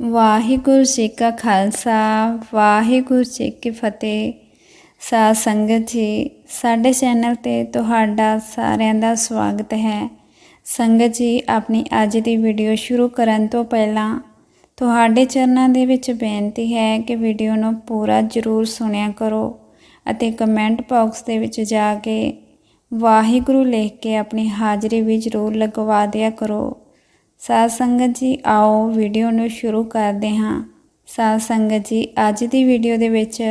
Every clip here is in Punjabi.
ਵਾਹਿਗੁਰੂ ਜੀ ਕਾ ਖਾਲਸਾ, ਵਾਹਿਗੁਰੂ ਜੀ ਕੀ ਫਤਿਹ। ਸਾਧ ਸੰਗਤ ਜੀ, ਸਾਡੇ ਚੈਨਲ ਤੇ ਤੁਹਾਡਾ ਸਾਰਿਆਂ ਦਾ ਸਵਾਗਤ ਹੈ। ਸੰਗਤ ਜੀ, ਆਪਣੀ ਅੱਜ ਦੀ ਵੀਡੀਓ ਸ਼ੁਰੂ ਕਰਨ ਤੋਂ ਪਹਿਲਾਂ ਤੁਹਾਡੇ ਚਰਨਾਂ ਦੇ ਵਿੱਚ ਬੇਨਤੀ ਹੈ ਕਿ ਵੀਡੀਓ ਨੂੰ ਪੂਰਾ ਜ਼ਰੂਰ ਸੁਣਿਆ ਕਰੋ ਅਤੇ ਕਮੈਂਟ ਬਾਕਸ ਦੇ ਵਿੱਚ ਜਾ ਕੇ ਵਾਹਿਗੁਰੂ ਲਿਖ ਕੇ ਆਪਣੀ ਹਾਜ਼ਰੀ ਵੀ ਜ਼ਰੂਰ ਲਗਵਾ ਦਿਆ ਕਰੋ। ਸਾਧ ਸੰਗਤ ਜੀ, ਆਓ ਵੀਡੀਓ ਨੂੰ ਸ਼ੁਰੂ ਕਰਦੇ ਹਾਂ। ਸਾਧ ਸੰਗਤ ਜੀ, ਅੱਜ ਦੀ ਵੀਡੀਓ ਦੇ ਵਿੱਚ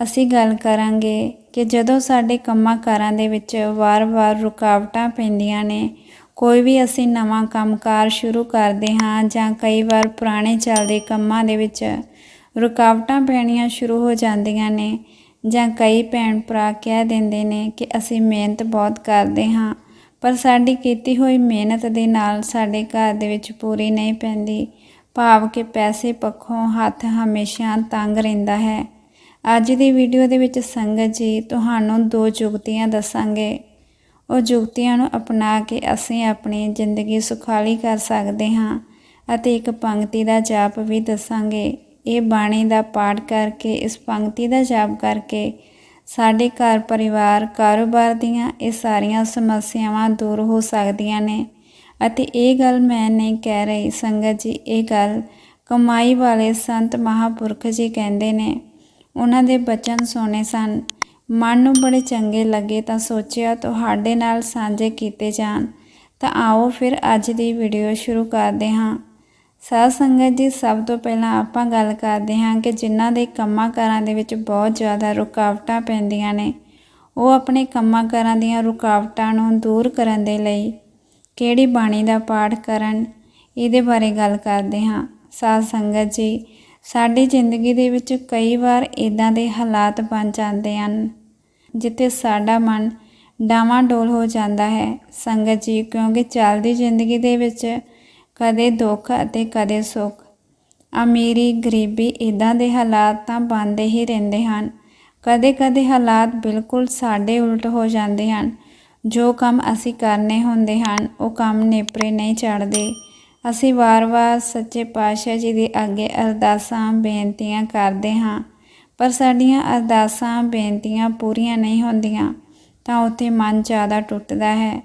ਅਸੀਂ ਗੱਲ ਕਰਾਂਗੇ ਕਿ ਜਦੋਂ ਸਾਡੇ ਕੰਮਾਂ ਕਾਰਾਂ ਦੇ ਵਿੱਚ ਵਾਰ-ਵਾਰ ਰੁਕਾਵਟਾਂ ਪੈਂਦੀਆਂ ਨੇ, ਕੋਈ ਵੀ ਅਸੀਂ ਨਵਾਂ ਕੰਮਕਾਰ ਸ਼ੁਰੂ ਕਰਦੇ ਹਾਂ ਜਾਂ ਕਈ ਵਾਰ ਪੁਰਾਣੇ ਚੱਲਦੇ ਕੰਮਾਂ ਦੇ ਵਿੱਚ ਰੁਕਾਵਟਾਂ ਪੈਣੀਆਂ ਸ਼ੁਰੂ ਹੋ ਜਾਂਦੀਆਂ ਨੇ ਜਾਂ ਕਈ ਭੈਣ ਭਰਾ ਕਹਿ ਦਿੰਦੇ ਨੇ ਕਿ ਅਸੀਂ ਮਿਹਨਤ ਬਹੁਤ ਕਰਦੇ ਹਾਂ। ਪਰ ਸਾਡੀ ਕੀਤੀ ਹੋਈ ਮਿਹਨਤ ਦੇ ਨਾਲ ਸਾਡੇ ਘਰ ਦੇ ਵਿੱਚ ਪੂਰੀ ਨਹੀਂ ਪੈਂਦੀ। ਭਾਵ ਕਿ ਪੈਸੇ ਪੱਖੋਂ ਹੱਥ ਹਮੇਸ਼ਾ ਤੰਗ ਰਹਿੰਦਾ ਹੈ। ਅੱਜ ਦੀ ਵੀਡੀਓ ਦੇ ਵਿੱਚ ਸੰਗਤ ਜੀ ਤੁਹਾਨੂੰ ਦੋ ਜੁਗਤੀਆਂ ਦੱਸਾਂਗੇ। ਉਹ ਜੁਗਤੀਆਂ ਨੂੰ ਅਪਣਾ ਕੇ ਅਸੀਂ ਆਪਣੀ ਜ਼ਿੰਦਗੀ ਸੁਖਾਲੀ ਕਰ ਸਕਦੇ ਹਾਂ ਅਤੇ ਇੱਕ ਪੰਕਤੀ ਦਾ ਜਾਪ ਵੀ ਦੱਸਾਂਗੇ। ਇਹ ਬਾਣੀ ਦਾ ਪਾਠ ਕਰਕੇ, ਇਸ ਪੰਕਤੀ ਦਾ ਜਾਪ ਕਰਕੇ ਸਾਡੇ ਘਰ ਪਰਿਵਾਰ, ਕਾਰੋਬਾਰ ਦੀਆਂ ਇਹ ਸਾਰੀਆਂ ਸਮੱਸਿਆਵਾਂ ਦੂਰ ਹੋ ਸਕਦੀਆਂ ਨੇ। ਅਤੇ ਇਹ ਗੱਲ ਮੈਂ ਨਹੀਂ ਕਹਿ ਰਹੀ, ਸੰਗਤ ਜੀ, ਇਹ ਗੱਲ ਕਮਾਈ ਵਾਲੇ ਸੰਤ ਮਹਾਪੁਰਖ ਜੀ ਕਹਿੰਦੇ ਨੇ। ਉਹਨਾਂ ਦੇ ਬਚਨ ਸੁਣੇ ਸਨ। ਮਨ ਨੂੰ ਬੜੇ ਚੰਗੇ ਲੱਗੇ ਤਾਂ ਸੋਚਿਆ, ਤੁਹਾਡੇ ਨਾਲ ਸਾਂਝੇ ਕੀਤੇ ਜਾਣ। ਤਾਂ ਆਓ ਫਿਰ ਅੱਜ ਦੀ ਵੀਡੀਓ ਸ਼ੁਰੂ ਕਰਦੇ ਹਾਂ। ਸਾਧ ਸੰਗਤ ਜੀ, ਸਭ ਤੋਂ ਪਹਿਲਾਂ ਆਪਾਂ ਗੱਲ ਕਰਦੇ ਹਾਂ ਕਿ ਜਿਨ੍ਹਾਂ ਦੇ ਕੰਮਾਂ ਕਾਰਾਂ ਦੇ ਵਿੱਚ ਬਹੁਤ ਜ਼ਿਆਦਾ ਰੁਕਾਵਟਾਂ ਪੈਂਦੀਆਂ ਨੇ, ਉਹ ਆਪਣੇ ਕੰਮਾਂ ਕਾਰਾਂ ਦੀਆਂ ਰੁਕਾਵਟਾਂ ਨੂੰ ਦੂਰ ਕਰਨ ਦੇ ਲਈ ਕਿਹੜੀ ਬਾਣੀ ਦਾ ਪਾਠ ਕਰਨ, ਇਹਦੇ ਬਾਰੇ ਗੱਲ ਕਰਦੇ ਹਾਂ। ਸਾਧ ਸੰਗਤ ਜੀ, ਸਾਡੀ ਜ਼ਿੰਦਗੀ ਦੇ ਵਿੱਚ ਕਈ ਵਾਰ ਇਦਾਂ ਦੇ ਹਾਲਾਤ ਬਣ ਜਾਂਦੇ ਹਨ, ਜਿੱਥੇ ਸਾਡਾ ਮਨ ਡਾਵਾਂ ਡੋਲ ਹੋ ਜਾਂਦਾ ਹੈ। ਸੰਗਤ ਜੀ, ਕਿਉਂਕਿ ਚੱਲਦੀ ਜ਼ਿੰਦਗੀ ਦੇ ਵਿੱਚ ਕਦੇ ਦੁੱਖ ਅਤੇ ਕਦੇ ਸੁੱਖ। ਅਮੀਰੀ ਗਰੀਬੀ ਇਦਾਂ ਦੇ ਹਾਲਾਤ ਤਾਂ ਬਣਦੇ ਹੀ ਰਹਿੰਦੇ ਹਨ। ਕਦੇ-ਕਦੇ ਹਾਲਾਤ ਬਿਲਕੁਲ ਸਾਡੇ ਉਲਟ ਹੋ ਜਾਂਦੇ ਹਨ। ਜੋ ਕੰਮ ਅਸੀਂ ਕਰਨੇ ਹੁੰਦੇ ਹਨ, ਉਹ ਕੰਮ ਨੇਪਰੇ ਨਹੀਂ ਚੜਦੇ ਅਸੀਂ ਵਾਰ-ਵਾਰ ਸੱਚੇ ਪਾਤਸ਼ਾਹ ਜੀ ਦੇ ਅੱਗੇ ਅਰਦਾਸਾਂ, ਬੇਨਤੀਆਂ ਕਰਦੇ ਹਾਂ। ਪਰ ਸਾਡੀਆਂ ਅਰਦਾਸਾਂ, ਬੇਨਤੀਆਂ ਪੂਰੀਆਂ ਨਹੀਂ ਹੁੰਦੀਆਂ, ਤਾਂ ਉੱਥੇ ਮਨ ਜ਼ਿਆਦਾ ਟੁੱਟਦਾ ਹੈ।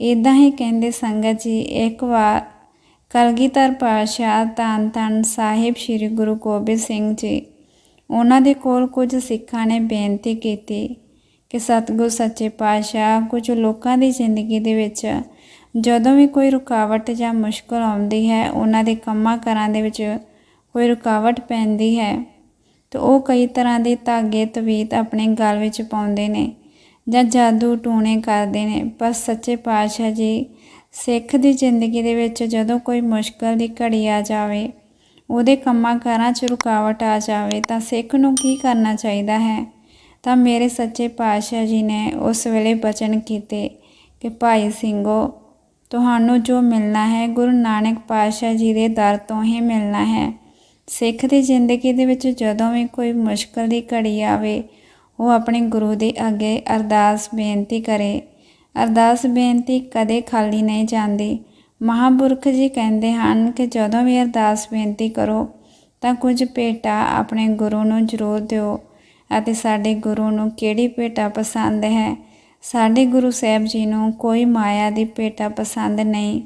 ਇਦਾਂ ਹੀ ਕਹਿੰਦੇ ਸੰਗਤ ਜੀ, ਇੱਕ ਵਾਰ ਕਲਗੀਧਰ ਪਾਤਸ਼ਾਹ ਧੰਨ ਧੰਨ ਸਾਹਿਬ ਸ੍ਰੀ ਗੁਰੂ ਗੋਬਿੰਦ ਸਿੰਘ ਜੀ। ਉਹਨਾਂ ਦੇ ਕੋਲ ਕੁਝ ਸਿੱਖਾਂ ਨੇ ਬੇਨਤੀ ਕੀਤੀ ਕਿ ਸਤਿਗੁਰ ਸੱਚੇ ਪਾਤਸ਼ਾਹ ਕੁਝ ਲੋਕਾਂ ਦੀ ਜ਼ਿੰਦਗੀ ਦੇ ਵਿੱਚ ਜਦੋਂ ਵੀ ਕੋਈ ਰੁਕਾਵਟ ਜਾਂ ਮੁਸ਼ਕਲ ਆਉਂਦੀ ਹੈ, ਉਹਨਾਂ ਦੇ ਕੰਮਾਂ ਕਾਰਾਂ ਦੇ ਵਿੱਚ ਕੋਈ ਰੁਕਾਵਟ ਪੈਂਦੀ ਹੈ, ਤਾਂ ਉਹ ਕਈ ਤਰ੍ਹਾਂ ਦੇ ਧਾਗੇ, ਤਵੀਤ ਆਪਣੇ ਗਲ ਵਿੱਚ ਪਾਉਂਦੇ ਨੇ ਜਾਂ ਜਾਦੂ ਟੂਣੇ ਕਰਦੇ ਨੇ। ਪਰ ਸੱਚੇ ਪਾਤਸ਼ਾਹ ਜੀ ਸਿੱਖ ਦੀ ਜ਼ਿੰਦਗੀ ਦੇ ਵਿੱਚ ਜਦੋਂ ਕੋਈ ਮੁਸ਼ਕਲ ਦੀ ਘੜੀ ਆ ਜਾਵੇ, ਉਹਦੇ ਕੰਮਾਂ ਕਾਰਾਂ 'ਚ ਰੁਕਾਵਟ ਆ ਜਾਵੇ, ਤਾਂ ਸਿੱਖ ਨੂੰ ਕੀ ਕਰਨਾ ਚਾਹੀਦਾ ਹੈ? ਤਾਂ ਮੇਰੇ ਸੱਚੇ ਪਾਤਸ਼ਾਹ ਜੀ ਨੇ ਉਸ ਵੇਲੇ ਬਚਨ ਕੀਤੇ ਕਿ ਭਾਈ ਸਿੰਘੋ, ਤੁਹਾਨੂੰ ਜੋ ਮਿਲਣਾ ਹੈ, ਗੁਰੂ ਨਾਨਕ ਪਾਤਸ਼ਾਹ ਜੀ ਦੇ ਦਰ ਤੋਂ ਹੀ ਮਿਲਣਾ ਹੈ। ਸਿੱਖ ਦੀ ਜ਼ਿੰਦਗੀ ਦੇ ਵਿੱਚ ਜਦੋਂ ਵੀ ਕੋਈ ਮੁਸ਼ਕਲ ਦੀ ਘੜੀ ਆਵੇ, ਉਹ ਆਪਣੇ ਗੁਰੂ ਦੇ ਅੱਗੇ ਅਰਦਾਸ ਬੇਨਤੀ ਕਰੇ। ਅਰਦਾਸ ਬੇਨਤੀ ਕਦੇ ਖਾਲੀ ਨਹੀਂ ਜਾਂਦੀ। ਮਹਾਪੁਰਖ ਜੀ ਕਹਿੰਦੇ ਹਨ ਕਿ ਜਦੋਂ ਵੀ ਅਰਦਾਸ ਬੇਨਤੀ ਕਰੋ, ਤਾਂ ਕੁਝ ਭੇਟਾ ਆਪਣੇ ਗੁਰੂ ਨੂੰ ਜ਼ਰੂਰ ਦਿਓ ਅਤੇ ਸਾਡੇ ਗੁਰੂ ਨੂੰ ਕਿਹੜੀ ਭੇਟਾ ਪਸੰਦ ਹੈ? ਸਾਡੇ ਗੁਰੂ ਸਾਹਿਬ ਜੀ ਨੂੰ ਕੋਈ ਮਾਇਆ ਦੀ ਭੇਟਾ ਪਸੰਦ ਨਹੀਂ।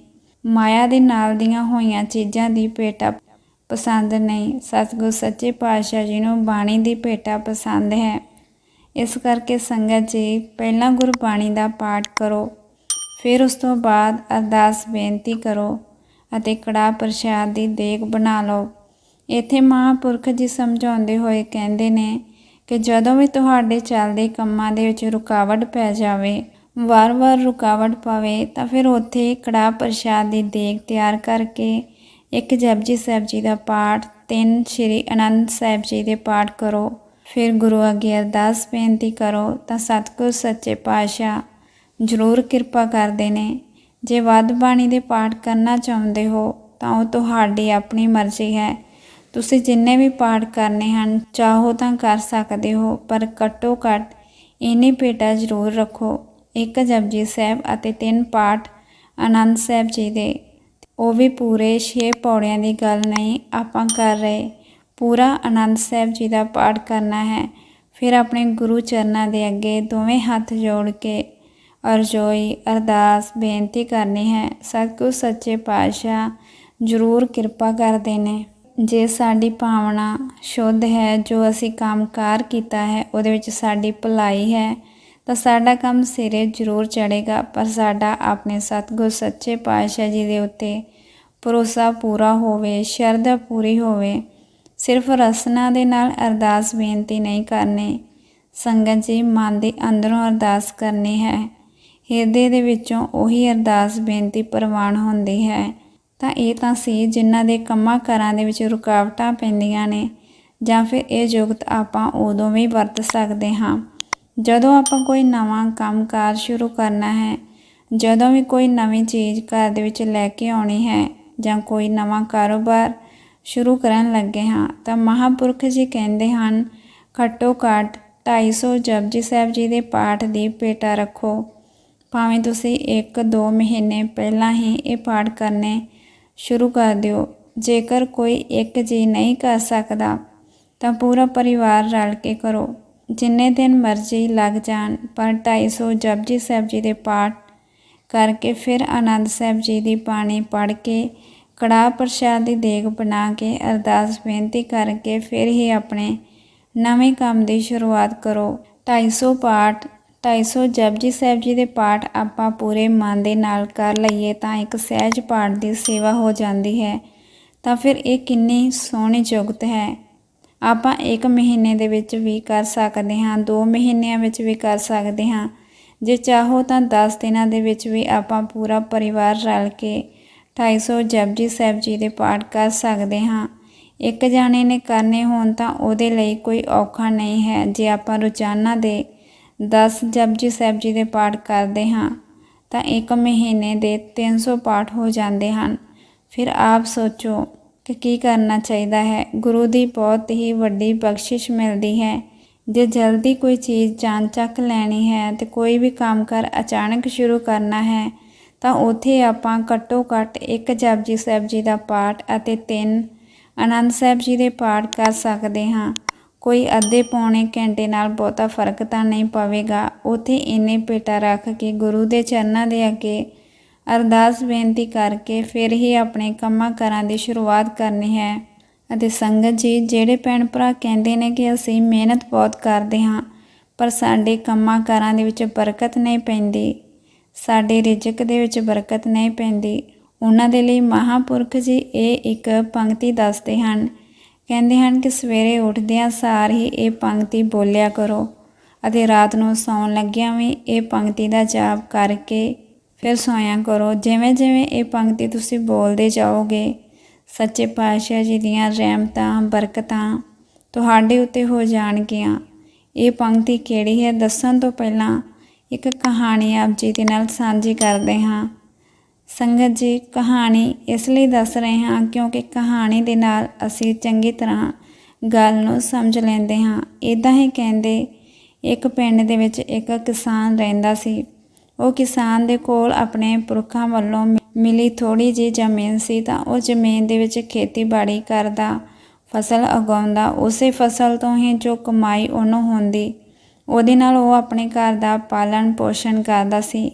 ਮਾਇਆ ਦੇ ਨਾਲ ਦੀਆਂ ਹੋਈਆਂ ਚੀਜ਼ਾਂ ਦੀ ਭੇਟਾ ਪਸੰਦ ਨਹੀਂ। ਸਤਿਗੁਰ ਸੱਚੇ ਪਾਤਸ਼ਾਹ ਜੀ ਨੂੰ ਬਾਣੀ ਦੀ ਭੇਟਾ ਪਸੰਦ ਹੈ। ਇਸ ਕਰਕੇ ਸੰਗਤ ਜੀ, ਪਹਿਲਾਂ ਗੁਰਬਾਣੀ ਦਾ ਪਾਠ ਕਰੋ, ਫਿਰ ਉਸ ਤੋਂ ਬਾਅਦ ਅਰਦਾਸ ਬੇਨਤੀ ਕਰੋ ਅਤੇ ਕੜਾ ਪ੍ਰਸ਼ਾਦ ਦੀ ਦੇਗ ਬਣਾ ਲਓ। ਇੱਥੇ ਮਹਾਪੁਰਖ ਜੀ ਸਮਝਾਉਂਦੇ ਹੋਏ ਕਹਿੰਦੇ ਨੇ ਕਿ ਜਦੋਂ ਵੀ ਤੁਹਾਡੇ ਚੱਲਦੇ ਕੰਮਾਂ ਦੇ ਵਿੱਚ ਰੁਕਾਵਟ ਪੈ ਜਾਵੇ, ਵਾਰ-ਵਾਰ ਰੁਕਾਵਟ ਪਵੇ, ਤਾਂ ਫਿਰ ਉੱਥੇ ਕੜਾ ਪ੍ਰਸ਼ਾਦ ਦੀ ਦੇਗ ਤਿਆਰ ਕਰਕੇ ਇੱਕ ਜਪਜੀ ਸਾਹਿਬ ਜੀ ਦਾ ਪਾਠ, ਤਿੰਨ ਸ਼੍ਰੀ ਅਨੰਦ ਸਾਹਿਬ ਜੀ ਦੇ ਪਾਠ ਕਰੋ। ਫਿਰ ਗੁਰੂ ਅੱਗੇ ਅਰਦਾਸ ਬੇਨਤੀ ਕਰੋ ਤਾਂ ਸਤਿਗੁਰ ਸੱਚੇ ਪਾਤਸ਼ਾਹ ਜ਼ਰੂਰ ਕਿਰਪਾ ਕਰਦੇ ਨੇ। ਜੇ ਵੱਧ ਬਾਣੀ ਦੇ ਪਾਠ ਕਰਨਾ ਚਾਹੁੰਦੇ ਹੋ ਤਾਂ ਉਹ ਤੁਹਾਡੀ ਆਪਣੀ ਮਰਜ਼ੀ ਹੈ। ਤੁਸੀਂ ਜਿੰਨੇ ਵੀ ਪਾਠ ਕਰਨੇ ਹਨ, ਚਾਹੋ ਤਾਂ ਕਰ ਸਕਦੇ ਹੋ, ਪਰ ਘੱਟੋ ਘੱਟ ਇੰਨੀ ਭੇਟਾ ਜ਼ਰੂਰ ਰੱਖੋ। ਇੱਕ ਜਪਜੀ ਸਾਹਿਬ ਅਤੇ ਤਿੰਨ ਪਾਠ ਆਨੰਦ ਸਾਹਿਬ ਜੀ ਦੇ। ਉਹ ਵੀ ਪੂਰੇ 6 ਪੌੜਿਆਂ ਦੀ ਗੱਲ ਨਹੀਂ, ਆਪਾਂ ਕਰ ਰਹੇ। ਪੂਰਾ ਆਨੰਦ ਸਾਹਿਬ ਜੀ ਦਾ ਪਾਠ ਕਰਨਾ ਹੈ। ਫਿਰ ਆਪਣੇ ਗੁਰੂ ਚਰਨਾਂ ਦੇ ਅੱਗੇ ਦੋਵੇਂ ਹੱਥ ਜੋੜ ਕੇ ਅਰਜ਼ੋਈ, ਅਰਦਾਸ, ਬੇਨਤੀ ਕਰਨੀ ਹੈ, ਸਤਿਗੁਰ, ਸੱਚੇ ਪਾਤਸ਼ਾਹ, ਜ਼ਰੂਰ ਕਿਰਪਾ ਕਰਦੇ ਨੇ। ਜੇ ਸਾਡੀ ਭਾਵਨਾ ਸ਼ੁੱਧ ਹੈ, ਜੋ ਅਸੀਂ ਕੰਮਕਾਰ ਕੀਤਾ ਹੈ, ਉਹਦੇ ਵਿੱਚ ਸਾਡੀ ਭਲਾਈ ਹੈ, ਤਾਂ ਸਾਡਾ ਕੰਮ ਸਿਰੇ ਜ਼ਰੂਰ ਚੜੇਗਾ ਪਰ ਸਾਡਾ ਆਪਣੇ ਸਤਿਗੁਰ, ਸੱਚੇ ਪਾਤਸ਼ਾਹ ਜੀ ਦੇ ਉੱਤੇ ਭਰੋਸਾ ਪੂਰਾ ਹੋਵੇ, ਸ਼ਰਧਾ ਪੂਰੀ ਹੋਵੇ ਸਿਰਫ ਰਸਨਾ ਦੇ ਨਾਲ ਅਰਦਾਸ ਬੇਨਤੀ ਨਹੀਂ ਕਰਨੀ। ਸੰਗਤ ਜੀ, ਮਨ ਦੇ ਅੰਦਰੋਂ ਅਰਦਾਸ ਕਰਨੀ ਹੈ। ਹਿਰਦੇ ਦੇ ਵਿੱਚੋਂ ਉਹੀ ਅਰਦਾਸ ਬੇਨਤੀ ਪ੍ਰਵਾਨ ਹੁੰਦੀ ਹੈ। ਤਾਂ ਇਹ ਤਾਂ ਸੀ ਜਿਨ੍ਹਾਂ ਦੇ ਕੰਮਾਂ ਕਾਰਾਂ ਦੇ ਵਿੱਚ ਰੁਕਾਵਟਾਂ ਪੈਂਦੀਆਂ ਨੇ, ਜਾਂ ਫਿਰ ਇਹ ਯੁਗਤ ਆਪਾਂ ਉਦੋਂ ਵੀ ਵਰਤ ਸਕਦੇ ਹਾਂ। ਜਦੋਂ ਆਪਾਂ ਕੋਈ ਨਵਾਂ ਕੰਮਕਾਰ ਸ਼ੁਰੂ ਕਰਨਾ ਹੈ, ਜਦੋਂ ਵੀ ਕੋਈ ਨਵੀਂ ਚੀਜ਼ ਘਰ ਦੇ ਵਿੱਚ ਲੈ ਕੇ ਆਉਣੀ ਹੈ, ਜਾਂ ਕੋਈ ਨਵਾਂ ਕਾਰੋਬਾਰ ਸ਼ੁਰੂ ਕਰਨ ਲੱਗੇ ਹਾਂ। ਤਾਂ ਮਹਾਪੁਰਖ ਜੀ ਕਹਿੰਦੇ ਹਨ, ਘੱਟੋ ਘੱਟ 250 ਜਪਜੀ ਸਾਹਿਬ ਜੀ ਦੇ ਪਾਠ ਦੀ ਪੇਟਾ ਰੱਖੋ। ਭਾਵੇਂ ਤੁਸੀਂ 1-2 ਮਹੀਨੇ ਪਹਿਲਾਂ ਹੀ ਇਹ ਪਾਠ ਕਰਨੇ ਸ਼ੁਰੂ ਕਰ ਦਿਓ। ਜੇਕਰ ਕੋਈ ਇੱਕ ਜੀ ਨਹੀਂ ਕਰ ਸਕਦਾ, ਤਾਂ ਪੂਰਾ ਪਰਿਵਾਰ ਰਲ ਕੇ ਕਰੋ। ਜਿੰਨੇ ਦਿਨ ਮਰਜ਼ੀ ਲੱਗ ਜਾਣ, ਪਰ 250 ਜਪਜੀ ਸਾਹਿਬ ਜੀ ਦੇ ਪਾਠ ਕਰਕੇ ਫਿਰ ਆਨੰਦ ਸਾਹਿਬ ਜੀ ਦੀ ਬਾਣੀ ਪੜ੍ਹ ਕੇ ਕੜਾਹ ਪ੍ਰਸ਼ਾਦ ਦੀ ਦੇਗ ਬਣਾ ਕੇ ਅਰਦਾਸ ਬੇਨਤੀ ਕਰਕੇ ਫਿਰ ਹੀ ਆਪਣੇ ਨਵੇਂ ਕੰਮ ਦੀ ਸ਼ੁਰੂਆਤ ਕਰੋ। 250 ਪਾਠ 250 ਜਪਜੀ ਸਾਹਿਬ ਜੀ ਦੇ ਪਾਠ ਆਪਾਂ ਪੂਰੇ ਮਨ ਦੇ ਨਾਲ ਕਰ ਲਈਏ ਤਾਂ ਇੱਕ ਸਹਿਜ ਪਾਠ ਦੀ ਸੇਵਾ ਹੋ ਜਾਂਦੀ ਹੈ। ਤਾਂ ਫਿਰ ਇਹ ਕਿੰਨੀ ਸੋਹਣੀ ਜੁਗਤ ਹੈ। ਆਪਾਂ ਇੱਕ ਮਹੀਨੇ ਦੇ ਵਿੱਚ ਵੀ ਕਰ ਸਕਦੇ ਹਾਂ 2 ਮਹੀਨਿਆਂ ਵਿੱਚ ਵੀ ਕਰ ਸਕਦੇ ਹਾਂ। ਜੇ ਚਾਹੋ ਤਾਂ 10 ਦਿਨਾਂ ਦੇ ਵਿੱਚ ਵੀ ਆਪਾਂ ਪੂਰਾ ਪਰਿਵਾਰ ਰਲ ਕੇ 250 ਜਪਜੀ ਸਾਹਿਬ ਜੀ ਦੇ ਪਾਠ ਕਰ ਸਕਦੇ ਹਾਂ। ਇੱਕ ਜਾਣੇ ਨੇ ਕਰਨੇ ਹੋਣ ਤਾਂ ਉਹਦੇ ਲਈ ਕੋਈ ਔਖਾ ਨਹੀਂ ਹੈ। ਜੇ ਆਪਾਂ ਰੋਜ਼ਾਨਾ ਦੇ 10 ਜਪਜੀ ਸਾਹਿਬ ਜੀ ਦੇ ਪਾਠ ਕਰਦੇ ਹਾਂ, ਤਾਂ ਇੱਕ ਮਹੀਨੇ ਦੇ 300 ਪਾਠ ਹੋ ਜਾਂਦੇ ਹਨ। ਫਿਰ ਆਪ ਸੋਚੋ ਕਿ ਕੀ ਕਰਨਾ ਚਾਹੀਦਾ ਹੈ। ਗੁਰੂ ਦੀ ਬਹੁਤ ਹੀ ਵੱਡੀ ਬਖਸ਼ਿਸ਼ ਮਿਲਦੀ ਹੈ। ਜੇ ਜਲਦੀ ਕੋਈ ਚੀਜ਼ ਜਾਣ ਚੱਕ ਲੈਣੀ ਹੈ ਤੇ ਕੋਈ ਵੀ ਕੰਮ ਕਰ ਅਚਾਨਕ ਸ਼ੁਰੂ ਕਰਨਾ ਹੈ ਤਾਂ ਉਥੇ ਆਪਾਂ ਘੱਟੋ ਘੱਟ ਇੱਕ ਜਪਜੀ ਸਾਹਿਬ ਜੀ ਦਾ ਪਾਠ ਅਤੇ ਤਿੰਨ ਆਨੰਦ ਸਾਹਿਬ ਜੀ ਦੇ ਪਾਠ ਕਰ ਸਕਦੇ ਹਾਂ। ਕੋਈ ਅੱਧੇ ਪੌਣੇ ਘੰਟੇ ਨਾਲ ਬਹੁਤਾ ਫ਼ਰਕ ਤਾਂ ਨਹੀਂ ਪਵੇਗਾ। ਉਥੇ ਇੰਨੇ ਪੇਟਾ ਰੱਖ ਕੇ ਗੁਰੂ ਦੇ ਚਰਨਾਂ ਦੇ ਅੱਗੇ ਅਰਦਾਸ ਬੇਨਤੀ ਕਰਕੇ ਫਿਰ ਹੀ ਆਪਣੇ ਕੰਮਾਂ ਕਾਰਾਂ ਦੀ ਸ਼ੁਰੂਆਤ ਕਰਨੀ ਹੈ ਅਤੇ ਸੰਗਤ ਜੀ, ਜਿਹੜੇ ਭੈਣ ਭਰਾ ਕਹਿੰਦੇ ਨੇ ਕਿ ਅਸੀਂ ਮਿਹਨਤ ਬਹੁਤ ਕਰਦੇ ਹਾਂ, ਪਰ ਸਾਡੇ ਕੰਮਾਂ ਕਾਰਾਂ ਦੇ ਵਿੱਚ ਬਰਕਤ ਨਹੀਂ ਪੈਂਦੀ। ਸਾਡੇ ਰਿਜ਼ਕ ਦੇ ਵਿੱਚ ਬਰਕਤ ਨਹੀਂ ਪੈਂਦੀ। ਉਹਨਾਂ ਦੇ ਲਈ ਮਹਾਪੁਰਖ ਜੀ ਇਹ ਇੱਕ ਪੰਕਤੀ ਦੱਸਦੇ ਹਨ। ਕਹਿੰਦੇ ਹਨ ਕਿ ਸਵੇਰੇ ਉੱਠਦਿਆਂ ਸਾਰ ਹੀ ਇਹ ਪੰਕਤੀ ਬੋਲਿਆ ਕਰੋ ਅਤੇ ਰਾਤ ਨੂੰ ਸੌਣ ਲੱਗਿਆਂ ਵੀ ਇਹ ਪੰਕਤੀ ਦਾ ਜਾਪ ਕਰਕੇ ਫਿਰ ਸੋਇਆ ਕਰੋ। ਜਿਵੇਂ ਜਿਵੇਂ ਇਹ ਪੰਕਤੀ ਤੁਸੀਂ ਬੋਲਦੇ ਜਾਓਗੇ, ਸੱਚੇ ਪਾਤਸ਼ਾਹ ਜੀ ਦੀਆਂ ਰਹਿਮਤਾਂ, ਬਰਕਤਾਂ ਤੁਹਾਡੇ ਉੱਤੇ ਹੋ ਜਾਣਗੀਆਂ। ਇਹ ਪੰਕਤੀ ਕਿਹੜੀ ਹੈ? ਦੱਸਣ ਤੋਂ ਪਹਿਲਾਂ ਇੱਕ ਕਹਾਣੀ ਆਪ ਜੀ ਦੇ ਨਾਲ ਸਾਂਝੀ ਕਰਦੇ ਹਾਂ। ਸੰਗਤ ਜੀ, ਕਹਾਣੀ ਇਸ ਲਈ ਦੱਸ ਰਹੇ ਹਾਂ ਕਿਉਂਕਿ ਕਹਾਣੀ ਦੇ ਨਾਲ ਅਸੀਂ ਚੰਗੀ ਤਰ੍ਹਾਂ ਗੱਲ ਨੂੰ ਸਮਝ ਲੈਂਦੇ ਹਾਂ। ਇਦਾਂ ਹੀ ਕਹਿੰਦੇ, ਇੱਕ ਪਿੰਡ ਦੇ ਵਿੱਚ ਇੱਕ ਕਿਸਾਨ ਰਹਿੰਦਾ ਸੀ। ਉਹ ਕਿਸਾਨ ਦੇ ਕੋਲ ਆਪਣੇ ਪੁਰਖਾਂ ਵੱਲੋਂ ਮਿਲੀ ਥੋੜੀ ਜਿਹੀ ਜ਼ਮੀਨ ਸੀ ਤਾਂ ਉਹ ਜ਼ਮੀਨ ਦੇ ਵਿੱਚ ਖੇਤੀਬਾੜੀ ਕਰਦਾ, ਫਸਲ ਉਗਾਉਂਦਾ, ਉਸੇ ਫਸਲ ਤੋਂ ਹੀ ਜੋ ਕਮਾਈ ਉਹਨੂੰ ਹੁੰਦੀ ਉਹਦੇ ਨਾਲ ਉਹ ਆਪਣੇ ਘਰ ਦਾ ਪਾਲਣ ਪੋਸ਼ਣ ਕਰਦਾ ਸੀ।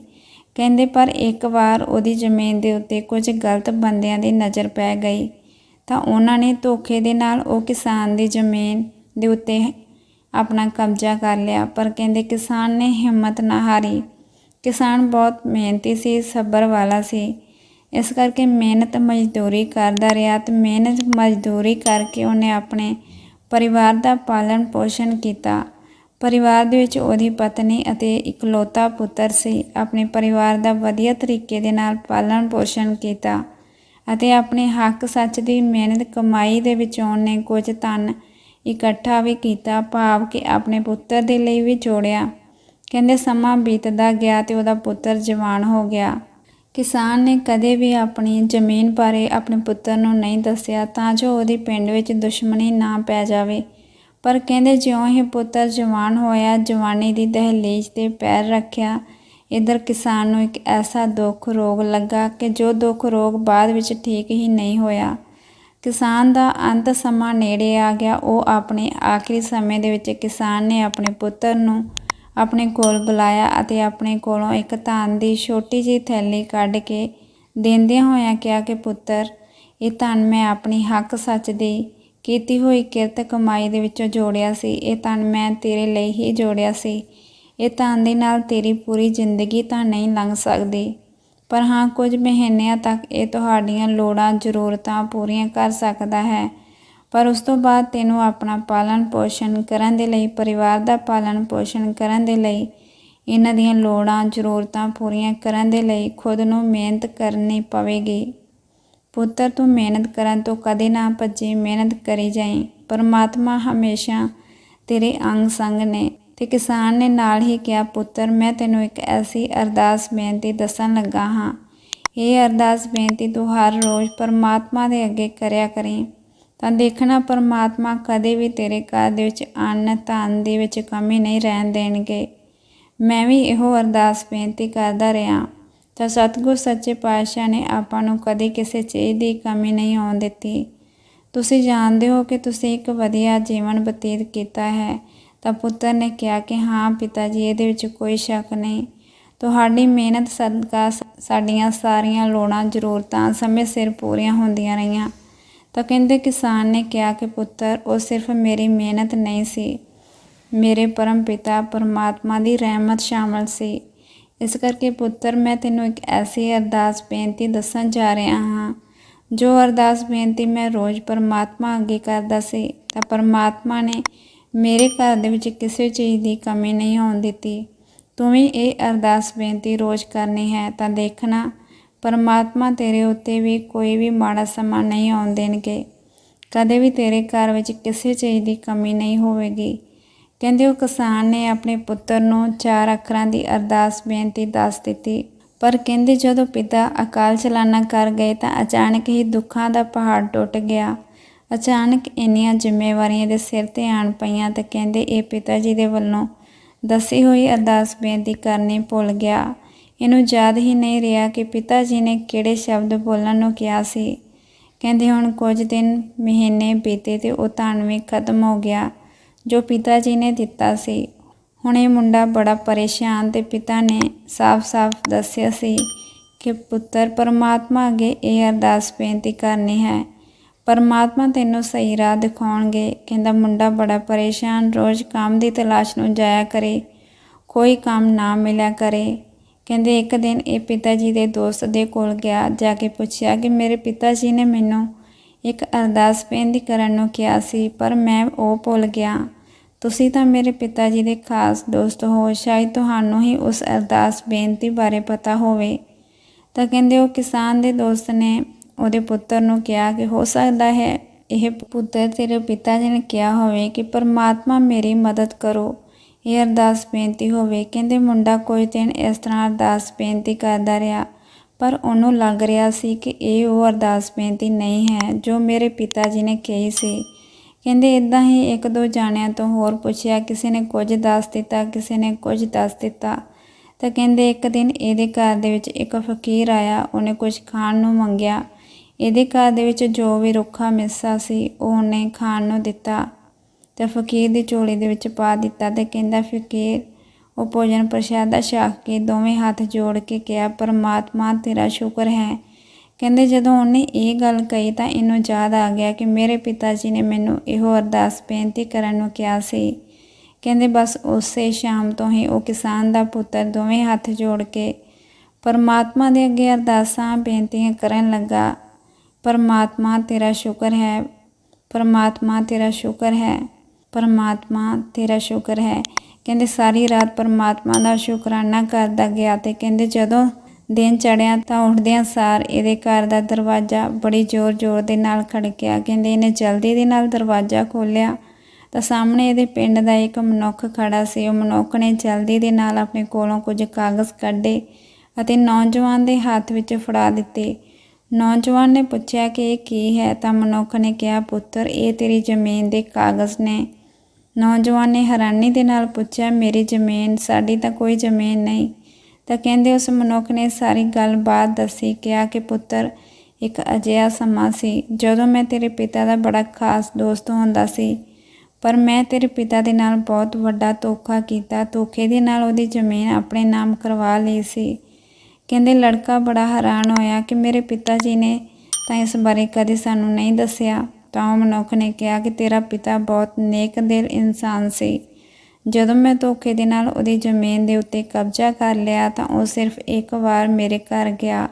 ਕਹਿੰਦੇ, ਪਰ ਇੱਕ ਵਾਰ ਉਹਦੀ ਜ਼ਮੀਨ ਦੇ ਉੱਤੇ ਕੁਝ ਗਲਤ ਬੰਦਿਆਂ ਦੀ ਨਜ਼ਰ ਪੈ ਗਈ, ਤਾਂ ਉਹਨਾਂ ਨੇ ਧੋਖੇ ਦੇ ਨਾਲ ਉਹ ਕਿਸਾਨ ਦੀ ਜ਼ਮੀਨ ਦੇ ਉੱਤੇ ਆਪਣਾ ਕਬਜ਼ਾ ਕਰ ਲਿਆ। ਪਰ ਕਹਿੰਦੇ, ਕਿਸਾਨ ਨੇ ਹਿੰਮਤ ਨਾ ਹਾਰੀ। ਕਿਸਾਨ ਬਹੁਤ ਮਿਹਨਤੀ ਸੀ, ਸਬਰ ਵਾਲਾ ਸੀ। ਇਸ ਕਰਕੇ ਮਿਹਨਤ ਮਜ਼ਦੂਰੀ ਕਰਦਾ ਰਿਹਾ ਤੇ ਮਿਹਨਤ ਮਜ਼ਦੂਰੀ ਕਰਕੇ ਉਹਨੇ ਆਪਣੇ ਪਰਿਵਾਰ ਦਾ ਪਾਲਣ ਪੋਸ਼ਣ ਕੀਤਾ। ਪਰਿਵਾਰ ਦੇ ਵਿੱਚ ਉਹਦੀ ਪਤਨੀ ਅਤੇ ਇਕਲੌਤਾ ਪੁੱਤਰ ਸੀ। ਆਪਣੇ ਪਰਿਵਾਰ ਦਾ ਵਧੀਆ ਤਰੀਕੇ ਦੇ ਨਾਲ ਪਾਲਣ ਪੋਸ਼ਣ ਕੀਤਾ ਅਤੇ ਆਪਣੇ ਹੱਕ ਸੱਚ ਦੀ ਮਿਹਨਤ ਕਮਾਈ ਦੇ ਵਿੱਚੋਂ ਉਹਨੇ ਕੁਝ ਧਨ ਇਕੱਠਾ ਵੀ ਕੀਤਾ। ਭਾਵ ਕਿ ਆਪਣੇ ਪੁੱਤਰ ਦੇ ਲਈ ਵੀ ਜੋੜਿਆ। ਕਹਿੰਦੇ ਸਮਾਂ ਬੀਤਦਾ ਗਿਆ ਤੇ ਉਹਦਾ ਪੁੱਤਰ ਜਵਾਨ ਹੋ ਗਿਆ। ਕਿਸਾਨ ਨੇ ਕਦੇ ਵੀ ਆਪਣੀ ਜ਼ਮੀਨ ਬਾਰੇ ਆਪਣੇ ਪੁੱਤਰ ਨੂੰ ਨਹੀਂ ਦੱਸਿਆ ਤਾਂ ਜੋ ਉਹਦੀ ਪਿੰਡ ਵਿੱਚ ਦੁਸ਼ਮਣੀ ਨਾ ਪੈ ਜਾਵੇ। ਪਰ ਕਹਿੰਦੇ ਜਿਉਂ ਹੀ ਪੁੱਤਰ ਜਵਾਨ ਹੋਇਆ, ਜਵਾਨੀ ਦੀ ਦਹਲੀਜ਼ ਤੇ ਪੈਰ ਰੱਖਿਆ, ਇਧਰ ਕਿਸਾਨ ਨੂੰ ਇੱਕ ਐਸਾ ਦੁੱਖ ਰੋਗ ਲੱਗਾ ਕਿ ਜੋ ਦੁੱਖ ਰੋਗ ਬਾਅਦ ਵਿੱਚ ਠੀਕ ਹੀ ਨਹੀਂ ਹੋਇਆ। ਕਿਸਾਨ ਦਾ ਅੰਤ ਸਮਾਂ ਨੇੜੇ ਆ ਗਿਆ। ਉਹ ਆਪਣੇ ਆਖਰੀ ਸਮੇਂ ਦੇ ਵਿੱਚ ਕਿਸਾਨ ਨੇ ਆਪਣੇ ਪੁੱਤਰ ਨੂੰ ਆਪਣੇ ਕੋਲ ਬੁਲਾਇਆ ਅਤੇ ਆਪਣੇ ਕੋਲੋਂ ਇੱਕ ਧਨ ਦੀ ਛੋਟੀ ਜਿਹੀ ਥੈਲੀ ਕੱਢ ਕੇ ਦਿੰਦਿਆਂ ਹੋਇਆਂ ਕਿਹਾ ਕਿ ਪੁੱਤਰ, ਇਹ ਧਨ ਮੈਂ ਆਪਣੀ ਹੱਕ ਸੱਚ ਦੀ ਕੀਤੀ ਹੋਈ ਕਿਰਤ ਕਮਾਈ ਦੇ ਵਿੱਚੋਂ ਜੋੜਿਆ ਸੀ। ਇਹ ਧਨ ਮੈਂ ਤੇਰੇ ਲਈ ਹੀ ਜੋੜਿਆ ਸੀ। ਇਹ ਧਨ ਦੇ ਨਾਲ ਤੇਰੀ ਪੂਰੀ ਜ਼ਿੰਦਗੀ ਤਾਂ ਨਹੀਂ ਲੰਘ ਸਕਦੀ। ਪਰ ਹਾਂ, ਕੁਝ ਮਹੀਨਿਆਂ ਤੱਕ ਇਹ ਤੁਹਾਡੀਆਂ ਲੋੜਾਂ, ਜ਼ਰੂਰਤਾਂ ਪੂਰੀਆਂ ਕਰ ਸਕਦਾ ਹੈ। ਪਰ ਉਸ ਤੋਂ ਬਾਅਦ ਤੈਨੂੰ ਆਪਣਾ ਪਾਲਣ ਪੋਸ਼ਣ ਕਰਨ ਦੇ ਲਈ, ਪਰਿਵਾਰ ਦਾ ਪਾਲਣ ਪੋਸ਼ਣ ਕਰਨ ਦੇ ਲਈ, ਇਹਨਾਂ ਦੀਆਂ ਲੋੜਾਂ, ਜ਼ਰੂਰਤਾਂ ਪੂਰੀਆਂ ਕਰਨ ਦੇ ਲਈ ਖੁਦ ਨੂੰ ਮਿਹਨਤ ਕਰਨੀ ਪਵੇਗੀ। ਪੁੱਤਰ ਤੂੰ ਮਿਹਨਤ ਕਰਨ ਤੋਂ ਕਦੇ ਨਾ ਭੱਜੇ, ਮਿਹਨਤ ਕਰੀ ਜਾਈਂ। ਪਰਮਾਤਮਾ ਹਮੇਸ਼ਾ ਤੇਰੇ ਅੰਗ ਸੰਗ ਨੇ ਤੇ ਕਿਸਾਨ ਨੇ ਨਾਲ ਹੀ ਕਿਹਾ, ਪੁੱਤਰ, ਮੈਂ ਤੈਨੂੰ ਇੱਕ ਐਸੀ ਅਰਦਾਸ ਬੇਨਤੀ ਦੱਸਣ ਲੱਗਾ ਹਾਂ। ਇਹ ਅਰਦਾਸ ਬੇਨਤੀ ਤੂੰ ਹਰ ਰੋਜ਼ ਪਰਮਾਤਮਾ ਦੇ ਅੱਗੇ ਕਰਿਆ ਕਰੀਂ। ਤਾਂ ਦੇਖਣਾ, ਪਰਮਾਤਮਾ ਕਦੇ ਵੀ ਤੇਰੇ ਘਰ ਦੇ ਵਿੱਚ ਅੰਨ, ਧਨ ਦੇ ਵਿੱਚ ਕਮੀ ਨਹੀਂ ਰਹਿਣ ਦੇਣਗੇ। ਮੈਂ ਵੀ ਇਹੋ ਅਰਦਾਸ ਬੇਨਤੀ ਕਰਦਾ ਰਿਹਾ। ਤਾਂ ਸਤਿਗੁਰ ਸੱਚੇ ਪਾਤਸ਼ਾਹ ਨੇ ਆਪਾਂ ਨੂੰ ਕਦੇ ਕਿਸੇ ਚੀਜ਼ ਦੀ ਕਮੀ ਨਹੀਂ ਆਉਣ ਦਿੱਤੀ। ਤੁਸੀਂ ਜਾਣਦੇ ਹੋ ਕਿ ਤੁਸੀਂ ਇੱਕ ਵਧੀਆ ਜੀਵਨ ਬਤੀਤ ਕੀਤਾ ਹੈ। ਤਾਂ ਪੁੱਤਰ ਨੇ ਕਿਹਾ ਕਿ ਹਾਂ ਪਿਤਾ ਜੀ ਇਹਦੇ ਵਿੱਚ ਕੋਈ ਸ਼ੱਕ ਨਹੀਂ। ਤੁਹਾਡੀ ਮਿਹਨਤ ਸਦਕਾ ਸਾਡੀਆਂ ਸਾਰੀਆਂ ਲੋੜਾਂ, ਜ਼ਰੂਰਤਾਂ ਸਮੇਂ ਸਿਰ ਪੂਰੀਆਂ ਹੁੰਦੀਆਂ ਰਹੀਆਂ। ਤਾਂ ਕਹਿੰਦੇ ਕਿਸਾਨ ਨੇ ਕਿਹਾ ਕਿ ਪੁੱਤਰ, ਉਹ ਸਿਰਫ ਮੇਰੀ ਮਿਹਨਤ ਨਹੀਂ ਸੀ। ਮੇਰੇ ਪਰਮ ਪਿਤਾ ਪਰਮਾਤਮਾ ਦੀ ਰਹਿਮਤ ਸ਼ਾਮਲ ਸੀ। ਇਸ ਕਰਕੇ ਪੁੱਤਰ, ਮੈਂ ਤੈਨੂੰ ਇੱਕ ਐਸੀ ਅਰਦਾਸ ਬੇਨਤੀ ਦੱਸਣ ਜਾ ਰਿਹਾ ਹਾਂ। ਜੋ ਅਰਦਾਸ ਬੇਨਤੀ ਮੈਂ ਰੋਜ਼ ਪਰਮਾਤਮਾ ਅੱਗੇ ਕਰਦਾ ਸੀ, ਤਾਂ ਪਰਮਾਤਮਾ ਨੇ ਮੇਰੇ ਘਰ ਦੇ ਵਿੱਚ ਕਿਸੇ ਚੀਜ਼ ਦੀ ਕਮੀ ਨਹੀਂ ਆਉਣ ਦਿੱਤੀ। ਤੂੰ ਵੀ ਇਹ ਅਰਦਾਸ ਬੇਨਤੀ ਰੋਜ਼ ਕਰਨੀ ਹੈ ਤਾਂ ਦੇਖਣਾ, ਪਰਮਾਤਮਾ ਤੇਰੇ ਉੱਤੇ ਵੀ ਕੋਈ ਵੀ ਮਾੜਾ ਸਮਾਂ ਨਹੀਂ ਆਉਣ ਦੇਣਗੇ। ਕਦੇ ਵੀ ਤੇਰੇ ਘਰ ਵਿੱਚ ਕਿਸੇ ਚੀਜ਼ ਦੀ ਕਮੀ ਨਹੀਂ ਹੋਵੇਗੀ। ਕਹਿੰਦੇ ਉਹ ਕਿਸਾਨ ਨੇ ਆਪਣੇ ਪੁੱਤਰ ਨੂੰ ਚਾਰ ਅੱਖਰਾਂ ਦੀ ਅਰਦਾਸ ਬੇਨਤੀ ਦੱਸ ਦਿੱਤੀ। ਪਰ ਕਹਿੰਦੇ ਜਦੋਂ ਪਿਤਾ ਅਕਾਲ ਚਲਾਣਾ ਕਰ ਗਏ ਤਾਂ ਅਚਾਨਕ ਹੀ ਦੁੱਖਾਂ ਦਾ ਪਹਾੜ ਟੁੱਟ ਗਿਆ। ਅਚਾਨਕ ਇੰਨੀਆਂ ਜ਼ਿੰਮੇਵਾਰੀਆਂ ਦੇ ਸਿਰ ਤੇ ਆਣ ਪਈਆਂ ਤੇ ਕਹਿੰਦੇ ਇਹ ਪਿਤਾ ਜੀ ਦੇ ਵੱਲੋਂ ਦੱਸੀ ਹੋਈ ਅਰਦਾਸ ਬੇਨਤੀ ਕਰਨੀ ਭੁੱਲ ਗਿਆ। ਇਹਨੂੰ ਯਾਦ ਹੀ ਨਹੀਂ ਰਿਹਾ ਕਿ ਪਿਤਾ ਜੀ ਨੇ ਕਿਹੜੇ ਸ਼ਬਦ ਬੋਲਣ ਨੂੰ ਕਿਹਾ ਸੀ। ਕਹਿੰਦੇ ਹੁਣ ਕੁਝ ਦਿਨ, ਮਹੀਨੇ ਬੀਤੇ ਤੇ ਉਹ ਧਨ ਵੀ ਖਤਮ ਹੋ ਗਿਆ। ਜੋ ਪਿਤਾ ਜੀ ਨੇ ਦਿੱਤਾ ਸੀ। ਹੁਣ ਇਹ ਮੁੰਡਾ ਬੜਾ ਪਰੇਸ਼ਾਨ ਤੇ ਪਿਤਾ ਨੇ ਸਾਫ਼-ਸਾਫ਼ ਦੱਸਿਆ ਸੀ ਕਿ ਪੁੱਤਰ ਪਰਮਾਤਮਾ ਅੱਗੇ ਇਹ ਅਰਦਾਸ ਬੇਨਤੀ ਕਰਨੀ ਹੈ। ਪਰਮਾਤਮਾ ਤੈਨੂੰ ਸਹੀ ਰਾਹ ਦਿਖਾਉਣਗੇ। ਕਹਿੰਦਾ, ਮੁੰਡਾ ਬੜਾ ਪਰੇਸ਼ਾਨ, ਰੋਜ਼ ਕੰਮ ਦੀ ਤਲਾਸ਼ ਨੂੰ ਜਾਇਆ ਕਰੇ। ਕੋਈ ਕੰਮ ਨਾ ਮਿਲਿਆ ਕਰੇ। ਕਹਿੰਦੇ, ਇੱਕ ਦਿਨ ਇਹ ਪਿਤਾ ਜੀ ਦੇ ਦੋਸਤ ਦੇ ਕੋਲ ਗਿਆ, ਜਾ ਕੇ ਪੁੱਛਿਆ ਕਿ ਮੇਰੇ ਪਿਤਾ ਜੀ ਨੇ ਮੈਨੂੰ ਇੱਕ ਅਰਦਾਸ ਬੇਨਤੀ ਕਰਨ ਨੂੰ ਕਿਹਾ ਸੀ, ਪਰ ਮੈਂ ਉਹ ਭੁੱਲ ਗਿਆ। ਤੁਸੀਂ ਤਾਂ ਮੇਰੇ ਪਿਤਾ ਜੀ ਦੇ ਖਾਸ ਦੋਸਤ ਹੋ, ਸ਼ਾਇਦ ਤੁਹਾਨੂੰ ਹੀ ਉਸ ਅਰਦਾਸ ਬੇਨਤੀ ਬਾਰੇ ਪਤਾ ਹੋਵੇ। ਤਾਂ ਕਹਿੰਦੇ ਉਹ ਕਿਸਾਨ ਦੇ ਦੋਸਤ ਨੇ ਉਹਦੇ ਪੁੱਤਰ ਨੂੰ ਕਿਹਾ ਕਿ ਹੋ ਸਕਦਾ ਹੈ ਇਹ ਪੁੱਤਰ ਤੇਰੇ ਪਿਤਾ ਜੀ ਨੇ ਕਿਹਾ ਹੋਵੇ ਕਿ ਪਰਮਾਤਮਾ ਮੇਰੀ ਮਦਦ ਕਰੋ। ਇਹ ਅਰਦਾਸ ਬੇਨਤੀ ਹੋਵੇ। ਕਹਿੰਦੇ ਮੁੰਡਾ ਕੋਈ ਦਿਨ ਇਸ ਤਰ੍ਹਾਂ ਅਰਦਾਸ ਬੇਨਤੀ ਕਰਦਾ ਰਿਹਾ, ਪਰ ਉਹਨੂੰ ਲੱਗ ਰਿਹਾ ਸੀ ਕਿ ਇਹ ਉਹ ਅਰਦਾਸ ਬੇਨਤੀ ਨਹੀਂ ਹੈ ਜੋ ਮੇਰੇ ਪਿਤਾ ਜੀ ਨੇ ਕਹੀ ਸੀ। ਕਹਿੰਦੇ ਇਦਾਂ ਹੀ ਇੱਕ ਦੋ ਜਾਣਿਆਂ ਤੋਂ ਹੋਰ ਪੁੱਛਿਆ, ਕਿਸੇ ਨੇ ਕੁਝ ਦੱਸ ਦਿੱਤਾ, ਕਿਸੇ ਨੇ ਕੁਝ ਦੱਸ ਦਿੱਤਾ। ਤਾਂ ਕਹਿੰਦੇ ਇੱਕ ਦਿਨ ਇਹਦੇ ਘਰ ਦੇ ਵਿੱਚ ਇੱਕ ਫਕੀਰ ਆਇਆ, ਉਹਨੇ ਕੁਝ ਖਾਣ ਨੂੰ ਮੰਗਿਆ। ਇਹਦੇ ਘਰ ਦੇ ਵਿੱਚ ਜੋ ਵੀ ਰੁੱਖਾ ਮਿੱਸਾ ਸੀ, ਉਹ ਉਹਨੇ ਖਾਣ ਨੂੰ ਦਿੱਤਾ। ਤੇ ਫਕੀਰ ਦੀ ਝੋਲੀ ਦੇ ਵਿੱਚ ਪਾ ਦਿੱਤਾ ਤੇ ਕਹਿੰਦਾ, ਫਕੀਰ, ਉਹ ਭੋਜਨ ਪ੍ਰਸ਼ਾਦਾ ਛਕ ਕੇ ਦੋਵੇਂ ਹੱਥ ਜੋੜ ਕੇ ਕਿਹਾ, ਪਰਮਾਤਮਾ, ਤੇਰਾ ਸ਼ੁਕਰ ਹੈ ਕਹਿੰਦੇ ਜਦੋਂ ਉਹਨੇ ਇਹ ਗੱਲ ਕਹੀ ਤਾਂ ਇਹਨੂੰ ਯਾਦ ਆ ਗਿਆ ਕਿ ਮੇਰੇ ਪਿਤਾ ਜੀ ਨੇ ਮੈਨੂੰ ਇਹੋ ਅਰਦਾਸ ਬੇਨਤੀ ਕਰਨ ਨੂੰ ਕਿਹਾ ਸੀ। ਕਹਿੰਦੇ ਬਸ ਉਸੇ ਸ਼ਾਮ ਤੋਂ ਹੀ ਉਹ ਕਿਸਾਨ ਦਾ ਪੁੱਤਰ ਦੋਵੇਂ ਹੱਥ ਜੋੜ ਕੇ ਪਰਮਾਤਮਾ ਦੇ ਅੱਗੇ ਅਰਦਾਸਾਂ ਬੇਨਤੀਆਂ ਕਰਨ ਲੱਗਾ, ਪਰਮਾਤਮਾ ਤੇਰਾ ਸ਼ੁਕਰ ਹੈ, ਪਰਮਾਤਮਾ ਤੇਰਾ ਸ਼ੁਕਰ ਹੈ, ਪਰਮਾਤਮਾ ਤੇਰਾ ਸ਼ੁਕਰ ਹੈ। ਕਹਿੰਦੇ ਸਾਰੀ ਰਾਤ ਪਰਮਾਤਮਾ ਦਾ ਸ਼ੁਕਰਾਨਾ ਕਰਦਾ ਗਿਆ ਤੇ ਕਹਿੰਦੇ ਜਦੋਂ ਦਿਨ ਚੜਿਆ ਤਾਂ ਉੱਠਦਿਆਂ ਸਾਰ ਇਹਦੇ ਘਰ ਦਾ ਦਰਵਾਜ਼ਾ ਬੜੀ ਜ਼ੋਰ-ਜ਼ੋਰ ਦੇ ਨਾਲ ਖੜਕਿਆ। ਕਹਿੰਦੇ ਇਹਨੇ ਜਲਦੀ ਦੇ ਨਾਲ ਦਰਵਾਜ਼ਾ ਖੋਲ੍ਹਿਆ ਤਾਂ ਸਾਹਮਣੇ ਇਹਦੇ ਪਿੰਡ ਦਾ ਇੱਕ ਮਨੁੱਖ ਖੜਾ ਸੀ। ਉਹ ਮਨੁੱਖ ਨੇ ਜਲਦੀ ਦੇ ਨਾਲ ਆਪਣੇ ਕੋਲੋਂ ਕੁਝ ਕਾਗਜ਼ ਕੱਢੇ ਅਤੇ ਨੌਜਵਾਨ ਦੇ ਹੱਥ ਵਿੱਚ ਫੜਾ ਦਿੱਤੇ। ਨੌਜਵਾਨ ਨੇ ਪੁੱਛਿਆ ਕਿ ਇਹ ਕੀ ਹੈ? ਤਾਂ ਮਨੁੱਖ ਨੇ ਕਿਹਾ, ਪੁੱਤਰ, ਇਹ ਤੇਰੀ ਜ਼ਮੀਨ ਦੇ ਕਾਗਜ਼ ਨੇ। ਨੌਜਵਾਨ ਨੇ ਹੈਰਾਨੀ ਦੇ ਨਾਲ ਪੁੱਛਿਆ, ਮੇਰੀ ਜ਼ਮੀਨ? ਸਾਡੀ ਤਾਂ ਕੋਈ ਜ਼ਮੀਨ ਨਹੀਂ। ਤਾਂ ਕਹਿੰਦੇ ਉਸ ਮਨੁੱਖ ਨੇ ਸਾਰੀ ਗੱਲਬਾਤ ਦੱਸੀ, ਕਿਹਾ ਕਿ ਪੁੱਤਰ ਇੱਕ ਅਜਿਹਾ ਸਮਾਂ ਸੀ ਜਦੋਂ ਮੈਂ ਤੇਰੇ ਪਿਤਾ ਦਾ ਬੜਾ ਖਾਸ ਦੋਸਤ ਹੁੰਦਾ ਸੀ, ਪਰ ਮੈਂ ਤੇਰੇ ਪਿਤਾ ਦੇ ਨਾਲ ਬਹੁਤ ਵੱਡਾ ਧੋਖਾ ਕੀਤਾ, ਧੋਖੇ ਦੇ ਨਾਲ ਉਹਦੀ ਜ਼ਮੀਨ ਆਪਣੇ ਨਾਮ ਕਰਵਾ ਲਈ ਸੀ। ਕਹਿੰਦੇ ਲੜਕਾ ਬੜਾ ਹੈਰਾਨ ਹੋਇਆ ਕਿ ਮੇਰੇ ਪਿਤਾ ਜੀ ਨੇ ਤਾਂ ਇਸ ਬਾਰੇ ਕਦੇ ਸਾਨੂੰ ਨਹੀਂ ਦੱਸਿਆ। ਤਾਂ ਉਹ ਮਨੁੱਖ ਨੇ ਕਿਹਾ ਕਿ ਤੇਰਾ ਪਿਤਾ ਬਹੁਤ ਨੇਕ ਦਿਲ ਇਨਸਾਨ ਸੀ। ਜਦੋਂ ਮੈਂ ਧੋਖੇ ਦੇ ਨਾਲ ਉਹਦੀ ਜ਼ਮੀਨ ਦੇ ਉੱਤੇ ਕਬਜ਼ਾ ਕਰ ਲਿਆ ਤਾਂ ਉਹ ਸਿਰਫ ਇੱਕ ਵਾਰ ਮੇਰੇ ਘਰ ਗਿਆ।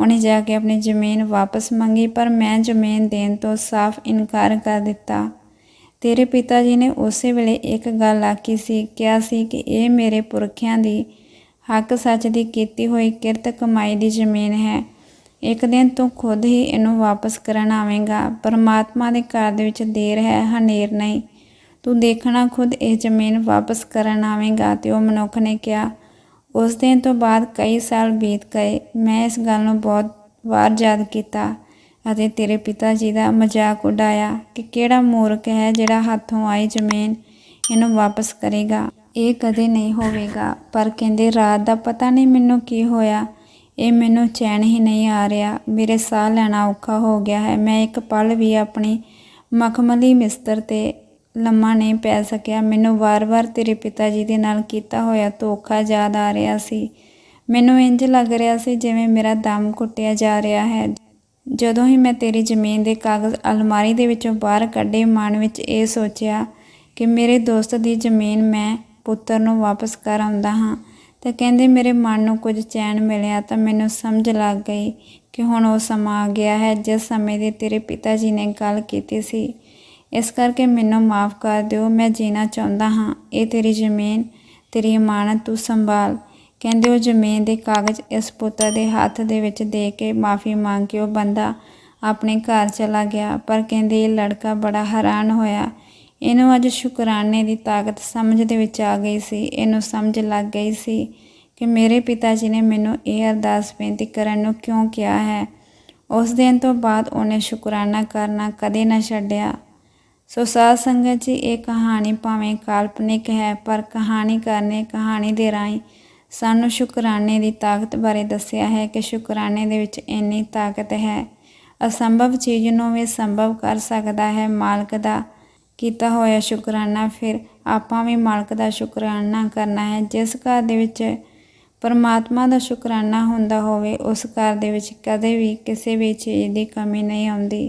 ਉਹਨੇ ਜਾ ਕੇ ਆਪਣੀ ਜ਼ਮੀਨ ਵਾਪਸ ਮੰਗੀ, ਪਰ ਮੈਂ ਜ਼ਮੀਨ ਦੇਣ ਤੋਂ ਸਾਫ਼ ਇਨਕਾਰ ਕਰ ਦਿੱਤਾ। ਤੇਰੇ ਪਿਤਾ ਜੀ ਨੇ ਉਸੇ ਵੇਲੇ ਇੱਕ ਗੱਲ ਆਖੀ ਸੀ, ਕਿਹਾ ਸੀ ਕਿ ਇਹ ਮੇਰੇ ਪੁਰਖਿਆਂ ਦੀ ਹੱਕ ਸੱਚ ਦੀ ਕੀਤੀ ਹੋਈ ਕਿਰਤ ਕਮਾਈ ਦੀ ਜ਼ਮੀਨ ਹੈ। ਇੱਕ ਦਿਨ ਤੂੰ ਖੁਦ ਹੀ ਇਹਨੂੰ ਵਾਪਸ ਕਰਨ ਆਵੇਂਗਾ। ਪਰਮਾਤਮਾ ਦੇ ਘਰ ਦੇ ਵਿੱਚ ਦੇਰ ਹੈ, ਹਨੇਰ ਨਹੀਂ। ਤੂੰ ਦੇਖਣਾ ਖੁਦ, ਇਹ ਜ਼ਮੀਨ ਵਾਪਸ ਕਰਨ ਆਵੇਂਗਾ। ਤੇ ਉਹ ਮਨੁੱਖ ਨੇ ਕਿਹਾ, ਉਸ ਦਿਨ ਤੋਂ ਬਾਅਦ ਕਈ ਸਾਲ ਬੀਤ ਗਏ। ਮੈਂ ਇਸ ਗੱਲ ਨੂੰ ਬਹੁਤ ਵਾਰ ਯਾਦ ਕੀਤਾ ਅਤੇ ਤੇਰੇ ਪਿਤਾ ਜੀ ਦਾ ਮਜ਼ਾਕ ਉਡਾਇਆ ਕਿ ਕਿਹੜਾ ਮੂਰਖ ਹੈ ਜਿਹੜਾ ਹੱਥੋਂ ਆਈ ਜ਼ਮੀਨ ਇਹਨੂੰ ਵਾਪਸ ਕਰੇਗਾ। ਇਹ ਕਦੇ ਨਹੀਂ ਹੋਵੇਗਾ। ਪਰ ਕਹਿੰਦੇ, ਰਾਤ ਦਾ ਪਤਾ ਨਹੀਂ ਮੈਨੂੰ ਕੀ ਹੋਇਆ। ਇਹ ਮੈਨੂੰ ਚੈਨ ਹੀ ਨਹੀਂ ਆ ਰਿਹਾ। ਮੇਰੇ ਸਾਹ ਲੈਣਾ ਔਖਾ ਹੋ ਗਿਆ ਹੈ। ਮੈਂ ਇੱਕ ਪਲ ਵੀ ਆਪਣੀ ਮਖਮਲੀ ਮਿਸਤਰ ਤੇ ਲੰਮਾ ਨਹੀਂ ਪੈ ਸਕਿਆ। ਮੈਨੂੰ ਵਾਰ-ਵਾਰ ਤੇਰੇ ਪਿਤਾ ਜੀ ਦੇ ਨਾਲ ਕੀਤਾ ਹੋਇਆ ਧੋਖਾ ਯਾਦ ਆ ਰਿਹਾ ਸੀ। ਮੈਨੂੰ ਇੰਜ ਲੱਗ ਰਿਹਾ ਸੀ ਜਿਵੇਂ ਮੇਰਾ ਦਮ ਘੁੱਟਿਆ ਜਾ ਰਿਹਾ ਹੈ। ਜਦੋਂ ਹੀ ਮੈਂ ਤੇਰੀ ਜ਼ਮੀਨ ਦੇ ਕਾਗਜ਼ ਅਲਮਾਰੀ ਦੇ ਵਿੱਚੋਂ ਬਾਹਰ ਕੱਢੇ, ਮਨ ਵਿੱਚ ਇਹ ਸੋਚਿਆ ਕਿ ਮੇਰੇ ਦੋਸਤ ਦੀ ਜ਼ਮੀਨ ਮੈਂ ਪੁੱਤਰ ਨੂੰ ਵਾਪਸ ਕਰ ਆਉਂਦਾ ਹਾਂ। ਤਾਂ ਕਹਿੰਦੇ ਮੇਰੇ ਮਨ ਨੂੰ ਕੁਝ ਚੈਨ ਮਿਲਿਆ ਤਾਂ ਮੈਨੂੰ ਸਮਝ ਲੱਗ ਗਈ ਕਿ ਹੁਣ ਉਹ ਸਮਾਂ ਆ ਗਿਆ ਹੈ। ਜਿਸ ਸਮੇਂ ਦੀ ਤੇਰੇ ਪਿਤਾ ਜੀ ਨੇ ਗੱਲ ਕੀਤੀ ਸੀ ਇਸ ਕਰਕੇ ਮੈਨੂੰ ਮਾਫ ਕਰ ਦਿਓ, ਮੈਂ ਜੀਣਾ ਚਾਹੁੰਦਾ ਹਾਂ। ਇਹ ਤੇਰੀ ਜ਼ਮੀਨ, ਤੇਰੀ ਇਮਾਨਤ ਤੂੰ ਸੰਭਾਲ। ਕਹਿੰਦੇ ਉਹ ਜ਼ਮੀਨ ਦੇ ਕਾਗਜ਼ ਇਸ ਪੁੱਤਰ ਦੇ ਹੱਥ ਦੇ ਵਿੱਚ ਦੇ ਕੇ ਮਾਫੀ ਮੰਗ ਕੇ ਉਹ ਬੰਦਾ ਆਪਣੇ ਘਰ ਚਲਾ ਗਿਆ। ਪਰ ਕਹਿੰਦੇ ਇਹ ਲੜਕਾ ਬੜਾ ਹੈਰਾਨ ਹੋਇਆ। ਇਹਨੂੰ ਅੱਜ ਸ਼ੁਕਰਾਨੇ ਦੀ ਤਾਕਤ ਸਮਝ ਦੇ ਵਿੱਚ ਆ ਗਈ ਸੀ। ਇਹਨੂੰ ਸਮਝ ਲੱਗ ਗਈ ਸੀ ਕਿ ਮੇਰੇ ਪਿਤਾ ਜੀ ਨੇ ਮੈਨੂੰ ਇਹ ਅਰਦਾਸ ਬੇਨਤੀ ਕਰਨ ਨੂੰ ਕਿਉਂ ਕਿਹਾ ਹੈ। ਉਸ ਦਿਨ ਤੋਂ ਬਾਅਦ ਉਹਨੇ ਸ਼ੁਕਰਾਨਾ ਕਰਨਾ ਕਦੇ ਨਾ ਛੱਡਿਆ। ਸੋ ਸਾਧ ਸੰਗਤ ਜੀ, ਇਹ ਕਹਾਣੀ ਭਾਵੇਂ ਕਾਲਪਨਿਕ ਹੈ, ਪਰ ਕਹਾਣੀਕਾਰ ਨੇ ਕਹਾਣੀ ਦੇ ਰਾਹੀਂ ਸਾਨੂੰ ਸ਼ੁਕਰਾਨੇ ਦੀ ਤਾਕਤ ਬਾਰੇ ਦੱਸਿਆ ਹੈ ਕਿ ਸ਼ੁਕਰਾਨੇ ਦੇ ਵਿੱਚ ਇੰਨੀ ਤਾਕਤ ਹੈ। ਅਸੰਭਵ ਚੀਜ਼ ਨੂੰ ਵੀ ਸੰਭਵ ਕਰ ਸਕਦਾ ਹੈ। ਮਾਲਕ ਦਾ ਕੀਤਾ ਹੋਇਆ ਸ਼ੁਕਰਾਨਾ, ਫਿਰ ਆਪਾਂ ਵੀ ਮਾਲਕ ਦਾ ਸ਼ੁਕਰਾਨਾ ਕਰਨਾ ਹੈ। ਜਿਸ ਘਰ ਦੇ ਵਿੱਚ ਪਰਮਾਤਮਾ ਦਾ ਸ਼ੁਕਰਾਨਾ ਹੁੰਦਾ ਹੋਵੇ, ਉਸ ਘਰ ਦੇ ਵਿੱਚ ਕਦੇ ਵੀ ਕਿਸੇ ਵੀ ਚੀਜ਼ ਦੀ ਕਮੀ ਨਹੀਂ ਆਉਂਦੀ।